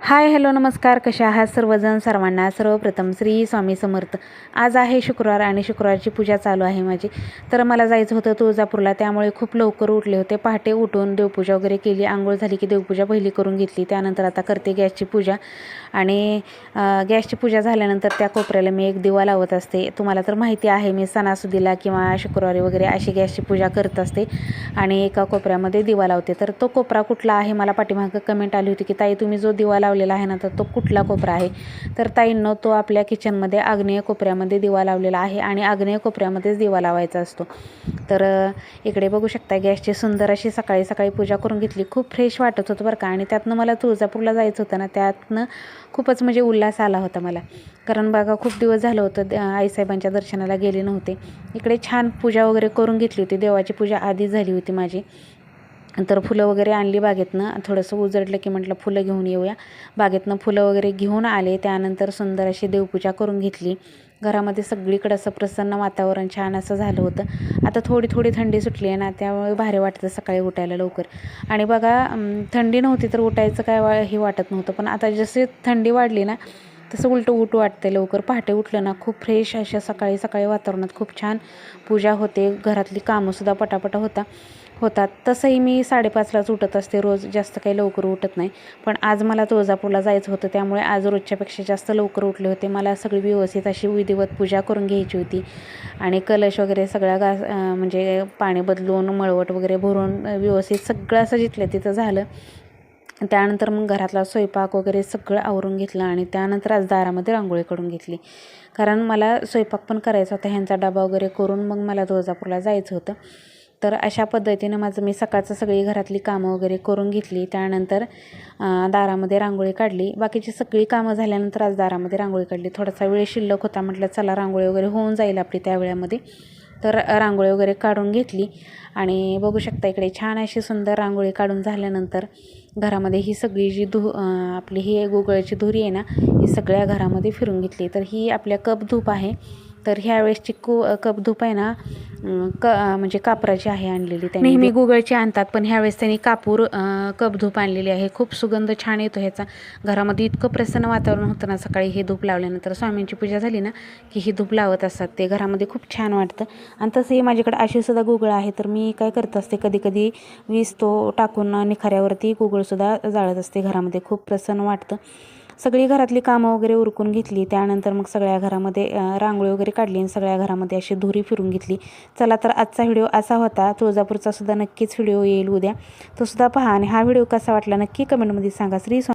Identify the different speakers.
Speaker 1: Hi hello नमस्कार. कशा आहात सर्वजण? सर्वांना सर्वप्रथम श्री स्वामी समर्थ. आज आहे शुक्रवार आणि शुक्रवारची पूजा चालू आहे माझी. तर मला जायचं होतं तुळजापूरला त्यामुळे खूप लवकर उठले होते. पहाटे उठून देवपूजा वगैरे केली. आंघोळ झाली की देवपूजा पहिली करून घेतली. त्यानंतर आता करते गॅसची पूजा. आणि गॅसची पूजा झाल्यानंतर त्या कोपऱ्याला मी एक दिवा लावत असते. तुम्हाला तर माहिती आहे मी सणासुदीला किंवा शुक्रवारी वगैरे अशी गॅसची पूजा करत असते. आणि एका कोपऱ्यामध्ये दिवा लावते. तर तो कोपरा कुठला आहे? मला पाठीमागं कमेंट आली होती की ताई तुम्ही जो दिवा लावलेला आहे ना तर तो कुठला कोपरा आहे? तर ताईंनो तो आपल्या किचनमध्ये आग्नेय कोपऱ्यामध्ये दिवा लावलेला आहे आणि आग्नेय कोपऱ्यामध्येच दिवा लावायचा असतो. तर इकडे बघू शकता गॅसची सुंदर अशी सकाळी सकाळी पूजा करून घेतली. खूप फ्रेश वाटत होतं बरं का. आणि त्यातनं मला तुळजापूरला जायचं होतं ना त्यातनं खूपच म्हणजे उल्हास आला होता मला. कारण बघा खूप दिवस झालं होतं द- आईसाहेबांच्या दर्शनाला गेले नव्हते. इकडे छान पूजा वगैरे करून घेतली होती. देवाची पूजा आधी झाली होती माझी. तर फुलं वगैरे आणली बागेतनं. थोडंसं उजडलं की म्हटलं फुलं घेऊन येऊया. बागेतनं फुलं वगैरे घेऊन आले. त्यानंतर सुंदर अशी देवपूजा करून घेतली. घरामध्ये सगळीकडं असं प्रसन्न वातावरण छान असं झालं होतं. आता थोडी थोडी थंडी सुटली आहे ना त्यामुळे भारी वाटतं सकाळी उठायला लवकर. आणि बघा थंडी नव्हती तर उठायचं काय वा हे वाटत नव्हतं. पण आता जशी थंडी वाढली ना तसं उलटं उठ वाटतं लवकर. पहाटे उठलं ना खूप फ्रेश अशा सकाळी सकाळी वातावरणात खूप छान पूजा होते. घरातली कामंसुद्धा पटापटा होता. होतात. तसंही मी साडेपाचलाच उठत असते. रोज जास्त काही लवकर उठत नाही. पण आज मला तुळजापूरला जायचं होतं. त्यामुळे आज रोजच्यापेक्षा जास्त लवकर उठले होते. मला सगळी व्यवस्थित अशी विधिवत पूजा करून घ्यायची होती. आणि कलश वगैरे सगळ्या गा म्हणजे पाणी बदलून मळवट वगैरे भरून व्यवस्थित सगळं असं जिथलं तिथं झालं. त्यानंतर मग घरातला स्वयंपाक वगैरे सगळं आवरून घेतलं आणि त्यानंतर आज दारामध्ये रांगोळी काढून घेतली. कारण मला स्वयंपाक पण करायचा होता. ह्यांचा डबा वगैरे करून मग मला तुळजापूरला जायचं होतं. तर अशा पद्धतीनं माझं मी सकाळचं सगळी घरातली कामं वगैरे करून घेतली. त्यानंतर दारामध्ये रांगोळी काढली. बाकीची सगळी कामं झाल्यानंतर आज दारामध्ये रांगोळी काढली. थोडासा वेळ शिल्लक होता. म्हटलं चला रांगोळी वगैरे होऊन जाईल आपली त्या वेळामध्ये. तर रांगोळी वगैरे काढून घेतली. आणि बघू शकता इकडे छान अशी सुंदर रांगोळी काढून झाल्यानंतर घरामध्ये ही सगळी जी धू आपली ही गुगळ्याची धुरी आहे ना ही सगळ्या घरामध्ये फिरून घेतली. तर ही आपल्या कप धूप आहे. तर ह्यावेळेसची कु कप धूप आहे ना क म्हणजे कापराची आहे आणलेली त्यांनी. नेहमी गुगळची आणतात पण ह्यावेळेस त्यांनी कापूर कपधूप कप धूप आणलेली आहे. खूप सुगंध छान येतो ह्याचा. घरामध्ये इतकं प्रसन्न वातावरण होतं ना सकाळी हे धूप लावल्यानंतर. स्वामींची पूजा झाली ना की ही धूप लावत असतात. ते घरामध्ये खूप छान वाटतं. आणि तसंही माझ्याकडे अशीसुद्धा गुगळ आहे तर मी काय करत असते कधी कधी वीज तो टाकून निखाऱ्यावरती गुगळसुद्धा जाळत असते. घरामध्ये खूप प्रसन्न वाटतं. सगळी घरातली कामं वगैरे उरकून घेतली. त्यानंतर मग सगळ्या घरामध्ये रांगोळी वगैरे काढली आणि सगळ्या घरामध्ये अशी धुरी फिरून घेतली. चला तर आजचा व्हिडिओ असा होता. तुळजापूरचा सुद्धा नक्कीच व्हिडिओ येईल उद्या. तो सुद्धा पहा आणि हा व्हिडिओ कसा वाटला नक्की कमेंटमध्ये सांगा. श्री